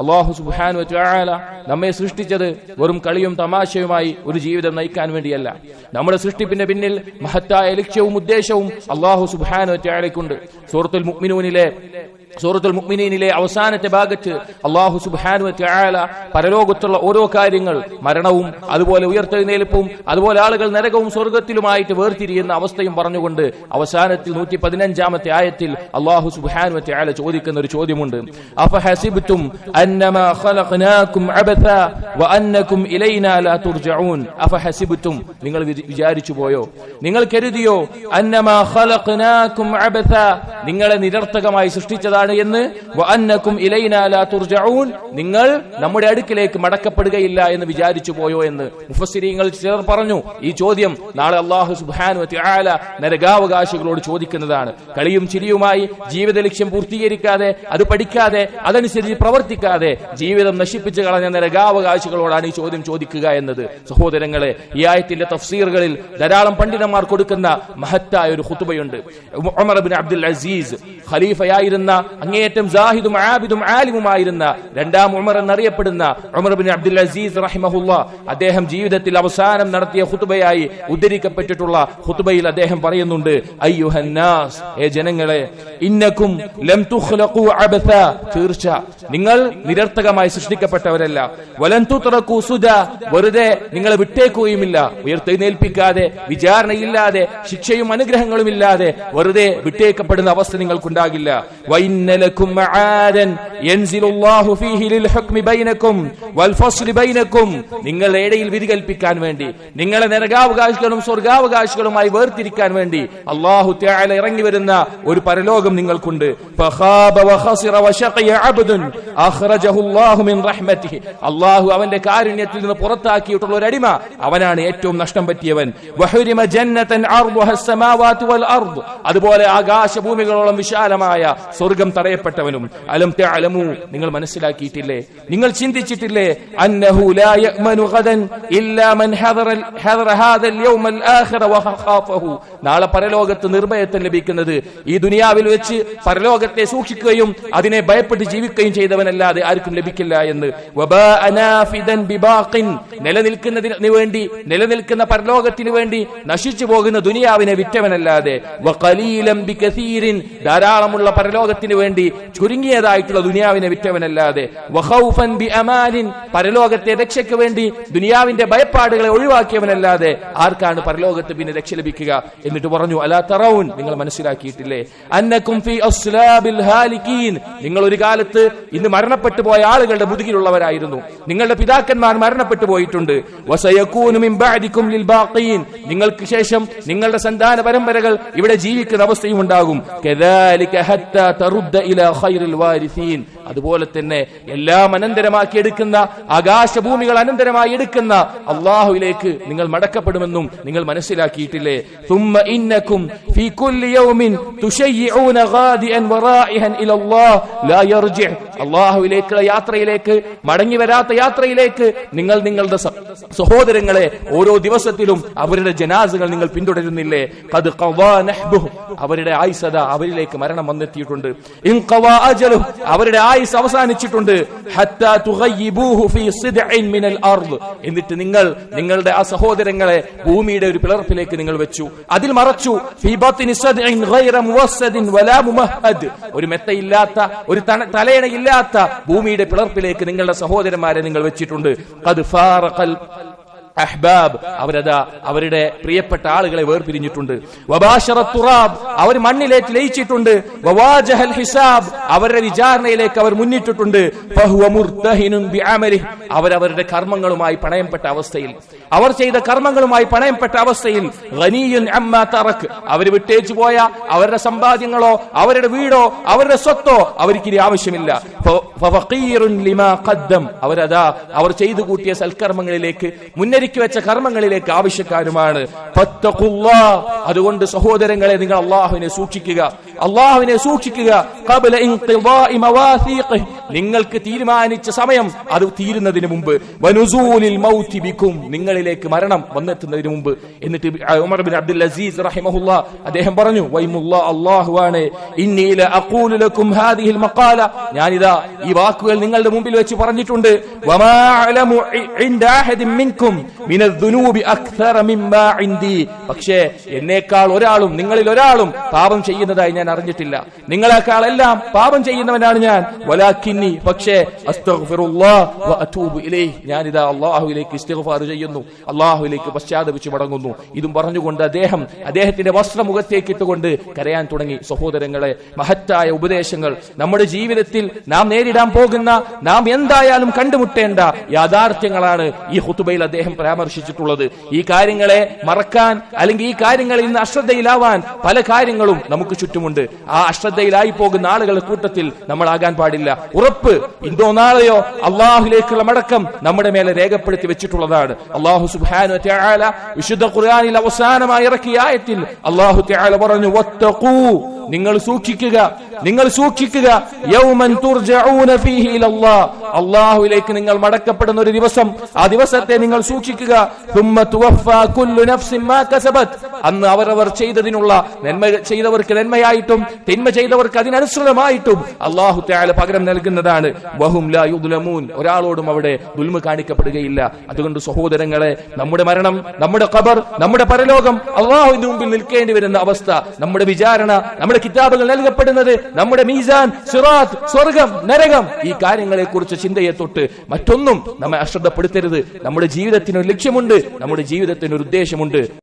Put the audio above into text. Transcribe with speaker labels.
Speaker 1: അള്ളാഹു സുബാനു നമ്മെ സൃഷ്ടിച്ചത് വെറും കളിയും തമാശയുമായി ഒരു ജീവിതം നയിക്കാൻ വേണ്ടിയല്ല. നമ്മുടെ സൃഷ്ടിപ്പിന്റെ പിന്നിൽ മഹത്തായ ലക്ഷ്യവും ഉദ്ദേശവും അള്ളാഹു സുബാനു ചായാലയ്ക്കുണ്ട് സൂറത്തുൽ മുഅ്മിനൂനിലെ സൂറത്തുൽ മുഅ്മിനീനിലെ അവസാനത്തെ ഭാഗത്ത് അള്ളാഹു സുബാനു വതആല പരലോകത്തുള്ള ഓരോ കാര്യങ്ങൾ മരണവും അതുപോലെ ഉയർത്തെഴുന്നേൽപ്പും അതുപോലെ ആളുകൾ നരകവും സ്വർഗത്തിലുമായിട്ട് വേർതിരിയുന്ന അവസ്ഥയും പറഞ്ഞുകൊണ്ട് അവസാനത്തിൽ നൂറ്റി പതിനഞ്ചാമത്തെ ആയത്തിൽ അള്ളാഹു സുബാനു വതആല ചോദിക്കുന്ന ഒരു ചോദ്യമുണ്ട്. നിങ്ങൾ വിച- വിചാരിച്ചു പോയോ? നിങ്ങൾ കരുതിയോ? നിങ്ങളെ നിരർത്ഥകമായി സൃഷ്ടിച്ചതാണ് എന്ന്? വഅന്നകും ഇലൈനാ ലാ തുർജഊൻ. നിങ്ങൾ നമ്മുടെ അടുക്കിലേക്ക് മടക്കപ്പെടുകയില്ല എന്ന് വിചാരിച്ചു പോയോ എന്ന് മുഫസ്സിരിങ്ങൾ ചിലർ പറഞ്ഞു. ഈ ചോദ്യം നാളെ അള്ളാഹു സുബാനു നരകാവകാശികളോട് ചോദിക്കുന്നതാണ്. കളിയും ചിരിയുമായി ജീവിത ലക്ഷ്യം പൂർത്തീകരിക്കാതെ അത് പഠിക്കാതെ അതനുസരിച്ച് പ്രവർത്തിക്കാതെ ജീവിതം നശിപ്പിച്ച് കളഞ്ഞ നരകാവകാശികളോടാണ് ഈ ചോദ്യം ചോദിക്കുക എന്നത്. സഹോദരങ്ങളെ ഈ ആയത്തിന്റെ തഫ്സീറുകളിൽ ധാരാളം പണ്ഡിതന്മാർ കൊടുക്കുന്ന മഹത്തായ ഒരു ഹുത്തുബയുണ്ട് ഉമർ അബ്ദുൽ അസീസ് ഖലീഫയായിരുന്ന അങ്ങേയറ്റം ജാഹിദും ആബിദും ആലിമുമായിരുന്ന രണ്ടാം ഉമർ എന്നറിയപ്പെടുന്ന ഉമർ ബിൻ അബ്ദുൽ അസീസ് റഹിമഹുല്ല അദ്ദേഹം ജീവിതത്തിൽ അവസാനം നടത്തിയ ഹുതുബയായി ഉദ്ധരിക്കപ്പെട്ടിട്ടുള്ള ഹുതുബയിൽ അദ്ദേഹം പറയുന്നുണ്ട് അയ്യുഹന്നാസ് ഏ ജനങ്ങളെ ഇന്നക്കും ലം തുഖ്ലഖു അബഥ തീർച്ച. നിങ്ങൾ നിരർത്ഥകമായി സൃഷ്ടിക്കപ്പെട്ടവരല്ല. വലൻ തുത്രക്കു സുദ. വെറുതെ നിങ്ങളെ വിട്ടേക്കുകയുമില്ല. ഉയർത്തെഴുന്നേൽപ്പിക്കാതെ വിചാരണയില്ലാതെ ശിക്ഷയും അനുഗ്രഹങ്ങളും ഇല്ലാതെ വെറുതെ വിട്ടേക്കപ്പെടുന്ന അവസ്ഥ നിങ്ങൾക്കുണ്ടാകില്ല. വൈന്നലക്കും മആദൻ യൻസിലുല്ലാഹു ഫീഹി ലിൽ ഹുക്മി ബൈനക്കും വൽ ഫസ്ലി ബൈനക്കും നിങ്ങളുടെ ഇടയിൽ വിധി കൽപ്പിക്കാൻ വേണ്ടി നിങ്ങളെ നരകാവകാശികളും സ്വർഗാവകാശികളുമായി വേർതിരിക്കാൻ വേണ്ടി അള്ളാഹു തആല ഇറങ്ങി വരുന്ന ഒരു പരലോകം നിങ്ങൾക്കുണ്ട് ഫഖാബ വഖസിറ വശഖിയ അബ്ദുൻ അഖ്റജഹു അല്ലാഹു മിൻ റഹ്മതിഹി അള്ളാഹു അവന്റെ കാരുണ്യത്തിൽ നിന്ന് പുറത്താക്കിയിട്ടുള്ള ഒരു അടിമ അവനാണ് ഏറ്റവും നഷ്ടം പറ്റിയവൻ വഹുരിമ ജന്നതൻ അർദുഹ السماوات والارض അതുപോലെ ആകാശഭൂമികളോളം വിശാലമായ സ്വർഗം തടയപ്പെട്ടവനും അലം തഅലമു നിങ്ങൾ മനസ്സിലാക്കിയിട്ടില്ലേ? നിങ്ങൾ ചിന്തിച്ചിട്ടില്ലേ? അന്നഹു ലാ ഗദൻ ഇല്ലാ മൻ ഹദറ ഹദറ ഹാദൽ ആഖിറ വഖാഫഹു നാളെ പരലോകത്ത് നിർഭയത്വം ലഭിക്കുന്നത് ഈ ദുനിയാവിൽ വെച്ച് പരലോകത്തെ സൂക്ഷിക്കുകയും അതിനെ ഭയപ്പെട്ട് ജീവിക്കുകയും ചെയ്തവനല്ലാതെ ആർക്കും ലഭിക്കില്ല എന്ന്. അനാഫിദൻ ബിബാഖിൻ. നിലനിൽക്കുന്നതിന് വേണ്ടി നിലനിൽക്കുന്ന പരലോകത്തിന് വേണ്ടി നശിച്ചു പോകുന്ന ദുനിയാവിനെ വിറ്റവനല്ലാതെ. വഖലീലം ബികസീരിൻ. ധാരാളമുള്ള പരലോകത്തിന് വേണ്ടി ചുരുങ്ങിയതായിട്ടുള്ള ദുനിയാവിനെ വിറ്റവനല്ലാതെ. പരലോകത്തെ രക്ഷയ്ക്ക് വേണ്ടി ദുനിയാവിന്റെ ഭയപ്പാടുകളെ ഒഴിവാക്കിയവനല്ലാതെ ആർക്കാണ് പരലോകത്ത് പിന്നെ രക്ഷ ലഭിക്കുക എന്നിട്ട് പറഞ്ഞു അലാ നിങ്ങൾ മനസ്സിലാക്കിയിട്ടില്ലേ? അന്നക്കും ഫി അസ്ലാബിൽ ഹാലിക്കീൻ. നിങ്ങൾ ഒരു കാലത്ത് ഇന്ന് മരണപ്പെട്ടു പോയ ആളുകളുടെ മുതുകിലുള്ളവരായിരുന്നു. നിങ്ങളുടെ പിതാക്കന്മാർ മരണപ്പെട്ടു പോയിട്ടുണ്ട്. നിങ്ങൾക്ക് ശേഷം നിങ്ങളുടെ സന്താന പരമ്പരകൾ ഇവിടെ ജീവിക്കുന്ന അവസ്ഥയും ഉണ്ടാകും. അതുപോലെ തന്നെ എല്ലാം അനന്തരമാക്കി എടുക്കുന്ന ആകാശഭൂമികൾ അനന്തരമായി എടുക്കുന്ന അള്ളാഹുവിലേക്ക് നിങ്ങൾ മടക്കപ്പെടുമെന്നും നിങ്ങൾ മനസ്സിലാക്കിയിട്ടില്ലേ? ഇന്നക്കും ഫീ കുല്ലി വറാഇഹൻ ലാ അള്ളാഹുവിലേക്കുള്ള യാത്രയിലേക്ക് മടങ്ങി വരാത്ത യാത്രയിലേക്ക് നിങ്ങൾ നിങ്ങളുടെ സഹോദരങ്ങളെ ഓരോ ദിവസത്തിലും അവരുടെ ജനാസുകൾ നിങ്ങൾ പിന്തുടരുന്നില്ലേ? അവരുടെ ആയിസത അവരിലേക്ക് മരണം വന്നെത്തിയിട്ടുണ്ട്. അവരുടെ ആയുസ് അവസാനിച്ചിട്ടുണ്ട്. എന്നിട്ട് നിങ്ങൾ നിങ്ങളുടെ ആ സഹോദരങ്ങളെ ഭൂമിയുടെ ഒരു പിളർപ്പിലേക്ക് നിങ്ങൾ വെച്ചു അതിൽ മറച്ചു. ഒരു മെത്തയില്ലാത്ത ഒരു തലയണയില്ലാത്ത ഭൂമിയുടെ പിളർപ്പിലേക്ക് നിങ്ങളുടെ സഹോദരന്മാരെ നിങ്ങൾ വെച്ചിട്ടുണ്ട് അഹ്ബാബ് അവരതാ അവരുടെ പ്രിയപ്പെട്ട ആളുകളെ വേർപിരിഞ്ഞിട്ടുണ്ട് തുറാബ് അവർ മണ്ണിലേക്ക് ലയിച്ചിട്ടുണ്ട് ഹിസാബ് അവരുടെ വിചാരണയിലേക്ക് അവർ മുന്നിട്ടിട്ടുണ്ട് അവരവരുടെ കർമ്മങ്ങളുമായി പണയപ്പെട്ട അവസ്ഥയിൽ അവർ ചെയ്ത കർമ്മങ്ങളുമായി പണയപ്പെട്ട അവസ്ഥയിൽ അവർ വിട്ടേച്ചു പോയ അവരുടെ സമ്പാദ്യങ്ങളോ അവരുടെ വീടോ അവരുടെ സ്വത്തോ അവർക്ക് ഇനി ആവശ്യമില്ല അവരതാ അവർ ചെയ്തു കൂട്ടിയ സൽക്കർമ്മങ്ങളിലേക്ക് മുന്നേ വിവരിക്കു വെച്ച കർമ്മങ്ങളിലേക്ക് ആവശ്യക്കാരുമാണ്. അതുകൊണ്ട് സഹോദരങ്ങളെ നിങ്ങൾ അള്ളാഹുവിനെ സൂക്ഷിക്കുക അള്ളാഹുവിനെ സൂക്ഷിക്കുക. നിങ്ങൾക്ക് തീരുമാനിച്ച സമയം അത് തീരുന്നതിന് മുമ്പ്. വനുസൂലിൽ മൗതി ബിക്കും. നിങ്ങളിലേക്ക് മരണം വന്നെത്തുന്നതിന് മുമ്പ്. എന്നിട്ട് ഉമർ ബിൻ അബ്ദുൽ അസീസ് റഹിമഹുല്ല അദ്ദേഹം പറഞ്ഞു വൈമുല്ല അള്ളാഹുവാണ് ഇന്നീല ലക്കും ഹാദിഹിൽ മഖാല. ഞാനിതാ ഈ വാക്കുകൾ നിങ്ങളുടെ മുമ്പിൽ വെച്ച് പറഞ്ഞിട്ടുണ്ട്. വമാ അലമു ഇൻദ അഹദിൻ മിൻകും മിനൽ ദുനൂബി അക്സറ മിമ്മാ ഇൻദി. പക്ഷേ എന്നേക്കാൾ ഒരാളും നിങ്ങളിൽ ഒരാളും പാപം ചെയ്യുന്നതായി ഞാൻ അറിഞ്ഞിട്ടില്ല. നിങ്ങളെക്കാൾ എല്ലാം പാപം ചെയ്യുന്നവനാണ് ഞാൻ. വലാക്കിന്നി പക്ഷേ ഞാനിതാ അള്ളാഹുവിലേക്ക് ഇസ്തിഗ്ഫാർ ചെയ്യുന്നു. അള്ളാഹുവിലേക്ക് പശ്ചാത്തപിച്ച് മടങ്ങുന്നു. ഇതും പറഞ്ഞുകൊണ്ട് അദ്ദേഹം അദ്ദേഹത്തിന്റെ വസ്ത്രമുഖത്തേക്ക് ഇട്ടുകൊണ്ട് കരയാൻ തുടങ്ങി. സഹോദരങ്ങളെ മഹത്തായ ഉപദേശങ്ങൾ. നമ്മുടെ ജീവിതത്തിൽ നാം നേരിടാൻ പോകുന്ന നാം എന്തായാലും കണ്ടുമുട്ടേണ്ട യാഥാർത്ഥ്യങ്ങളാണ് ഈ ഹുത്തുബയിൽ അദ്ദേഹം പരാമർശിച്ചിട്ടുള്ളത്. ഈ കാര്യങ്ങളെ മറക്കാൻ അല്ലെങ്കിൽ ഈ കാര്യങ്ങളിൽ നിന്ന് അശ്രദ്ധയിലാവാൻ പല കാര്യങ്ങളും നമുക്ക് ചുറ്റുമുണ്ട്. ആ അശ്രദ്ധയിലായി പോകുന്ന ആളുകളുടെ കൂട്ടത്തിൽ നമ്മൾ ആകാൻ പാടില്ല. ഉറപ്പ് ഇന്തോ നാളെയോ അള്ളാഹുലേക്കുള്ള മടക്കം നമ്മുടെ മേലെ രേഖപ്പെടുത്തി വെച്ചിട്ടുള്ളതാണ്. അള്ളാഹു സുബാനു വിശുദ്ധ ഖുർആാനിൽ അവസാനമായി ഇറക്കിയ ആയത്തിൽ അള്ളാഹു പറഞ്ഞു നിങ്ങൾ സൂക്ഷിക്കുക. നിങ്ങൾ സൂക്ഷിക്കുക. അള്ളാഹുലേക്ക് നിങ്ങൾ മടക്കപ്പെടുന്ന ഒരു ദിവസം ആ ദിവസത്തെ നിങ്ങൾ സൂക്ഷിക്കുക. അന്ന് അവരവർ ചെയ്തതിനുള്ള നന്മ ചെയ്തവർക്ക് നന്മയായിട്ടും തിന്മ ചെയ്തവർക്ക് അതിനനുസൃതമായിട്ടും അള്ളാഹു തയാല പകരം നൽകുന്നതാണ്. ഒരാളോടും അവിടെ ദുൽമ കാണിക്കപ്പെടുകയില്ല. അതുകൊണ്ട് സഹോദരങ്ങളെ നമ്മുടെ മരണം നമ്മുടെ ഖബർ നമ്മുടെ പരലോകം അള്ളാഹുവിന്റെ മുമ്പിൽ നിൽക്കേണ്ടി വരുന്ന അവസ്ഥ നമ്മുടെ വിചാരണ നമ്മുടെ കിതാബുകൾ നൽകപ്പെടുന്നത് നമ്മുടെ മീസാൻ സിറാത്ത് സ്വർഗം നരകം ഈ കാര്യങ്ങളെ കുറിച്ച് ചിന്തയെ തൊട്ട് മറ്റൊന്നും നമ്മെ അശ്രദ്ധപ്പെടുത്തരുത്. നമ്മുടെ ജീവിതത്തിന് ഒരു ലക്ഷ്യമുണ്ട് നമ്മുടെ ജീവിതത്തിന് ഒരു ഉദ്ദേശമുണ്ട്.